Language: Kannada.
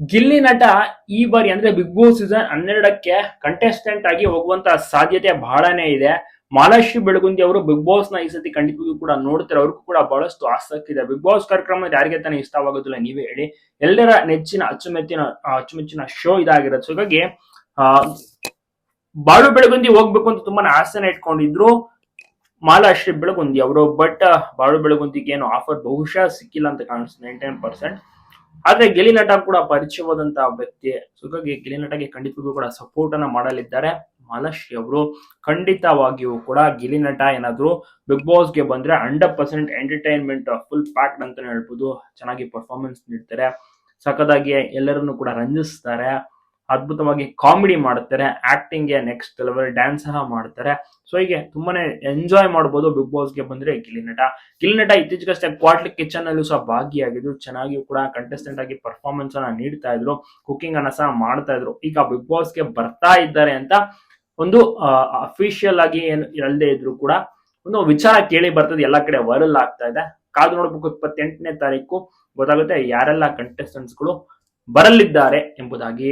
ಗಿಲ್ಲಿ ನಟ ಈ ಬಾರಿ ಅಂದ್ರೆ ಬಿಗ್ ಬಾಸ್ ಸೀಸನ್ ಹನ್ನೆರಡಕ್ಕೆ ಕಂಟೆಸ್ಟೆಂಟ್ ಆಗಿ ಹೋಗುವಂತ ಸಾಧ್ಯತೆ ಬಹಳನೇ ಇದೆ. ಮಾಲಾಶ್ರೀ ಬೆಳಗುಂದಿ ಅವರು ಬಿಗ್ ಬಾಸ್ನ ಈ ಸತಿ ಖಂಡಿತವಾಗಿಯೂ ಕೂಡ ನೋಡ್ತಾರೆ. ಅವ್ರಿಗೂ ಕೂಡ ಬಹಳಷ್ಟು ಆಸಕ್ತಿ ಇದೆ. ಬಿಗ್ ಬಾಸ್ ಕಾರ್ಯಕ್ರಮ ಯಾರಿಗೆ ತಾನೇ ಇಷ್ಟವಾಗೋದಿಲ್ಲ ನೀವೇ ಹೇಳಿ. ಎಲ್ಲರ ನೆಚ್ಚಿನ ಅಚ್ಚುಮೆಚ್ಚಿನ ಅಚ್ಚುಮೆಚ್ಚಿನ ಶೋ ಇದಾಗಿರುತ್ತೆ ಸೊ ಹೀಗಾಗಿ ಆ, ಬಾಳು ಬೆಳಗುಂದಿ ಹೋಗ್ಬೇಕು ಅಂತ ತುಂಬಾನೇ ಆಸೆನ ಇಟ್ಕೊಂಡಿದ್ರು ಮಾಲಾಶ್ರೀ ಬೆಳಗುಂದಿ ಅವರು. ಬಟ್ ಬಾಳು ಬೆಳಗುಂದಿಗೆ ಏನು ಆಫರ್ ಬಹುಶಃ ಸಿಕ್ಕಿಲ್ಲ ಅಂತ ಕಾಣಿಸ್ತದೆ ನೈಂಟಿ ಪರ್ಸೆಂಟ್ ಆದ್ರೆ ಗಿಲಿ ನಟ ಕೂಡ ಪರಿಚಯವಾದಂತಹ ವ್ಯಕ್ತಿ. ಸೊ ಹೀಗಾಗಿ ಗಿಲಿ ನಟಗೆ ಖಂಡಿತವಾಗೂ ಕೂಡ ಸಪೋರ್ಟ್ ಅನ್ನ ಮಾಡಲಿದ್ದಾರೆ. ಮನಶ್ ಅವರು ಖಂಡಿತವಾಗಿಯೂ ಕೂಡ ಗಿಲಿ ನಟ ಏನಾದ್ರು ಬಿಗ್ ಬಾಸ್ಗೆ ಬಂದ್ರೆ hundred percent entertainment full packed ಅಂತಾನೆ ಹೇಳ್ಬೋದು. ಚೆನ್ನಾಗಿ ಪರ್ಫಾರ್ಮೆನ್ಸ್ ನೀಡ್ತಾರೆ. ಸಖದಾಗಿ ಎಲ್ಲರನ್ನು ಕೂಡ ರಂಜಿಸ್ತಾರೆ. ಅದ್ಭುತವಾಗಿ ಕಾಮಿಡಿ ಮಾಡ್ತಾರೆ ಆಕ್ಟಿಂಗ್ಗೆ ನೆಕ್ಸ್ಟ್ ಲೆವೆಲ್ ಡ್ಯಾನ್ಸ್ ಸಹ ಮಾಡ್ತಾರೆ ಸೊ ಹೀಗೆ ತುಂಬಾನೇ ಎಂಜಾಯ್ ಮಾಡಬಹುದು ಬಿಗ್ ಬಾಸ್ಗೆ ಬಂದ್ರೆ ಗಿಲ್ಲಿ ನಟ ಗಿಲ್ಲಿ ನಟ ಇತ್ತೀಚೆಗಷ್ಟೇ ಕ್ವಾಟ್ಲಿ ಕಿಚನ್ ಅಲ್ಲೂ ಸಹ ಭಾಗಿಯಾಗಿದ್ರು ಚೆನ್ನಾಗಿ ಕೂಡ ಕಂಟೆಸ್ಟೆಂಟ್ ಆಗಿ ಪರ್ಫಾರ್ಮೆನ್ಸ್ ಅನ್ನ ನೀಡ್ತಾ ಇದ್ರು ಕುಕಿಂಗ್ ಅನ್ನ ಸಹ ಮಾಡ್ತಾ ಇದ್ರು. ಈಗ ಬಿಗ್ ಬಾಸ್ಗೆ ಬರ್ತಾ ಇದ್ದಾರೆ ಅಂತ ಒಂದು ಅಫಿಷಿಯಲ್ ಆಗಿ ಏನು ಇರಲ್ಲದೆ ಇದ್ರು ಕೂಡ ಒಂದು ವಿಚಾರ ಕೇಳಿ ಬರ್ತದೆ, ಎಲ್ಲಾ ಕಡೆ ವೈರಲ್ ಆಗ್ತಾ ಇದೆ. ಕಾದು ನೋಡ್ಬೇಕು ಇಪ್ಪತ್ತೆಂಟನೇ ತಾರೀಕು. ಗೊತ್ತಾಗುತ್ತೆ ಯಾರೆಲ್ಲ ಕಂಟೆಸ್ಟೆಂಟ್ಸ್ಗಳು ಬರಲಿದ್ದಾರೆ ಎಂಬುದಾಗಿ.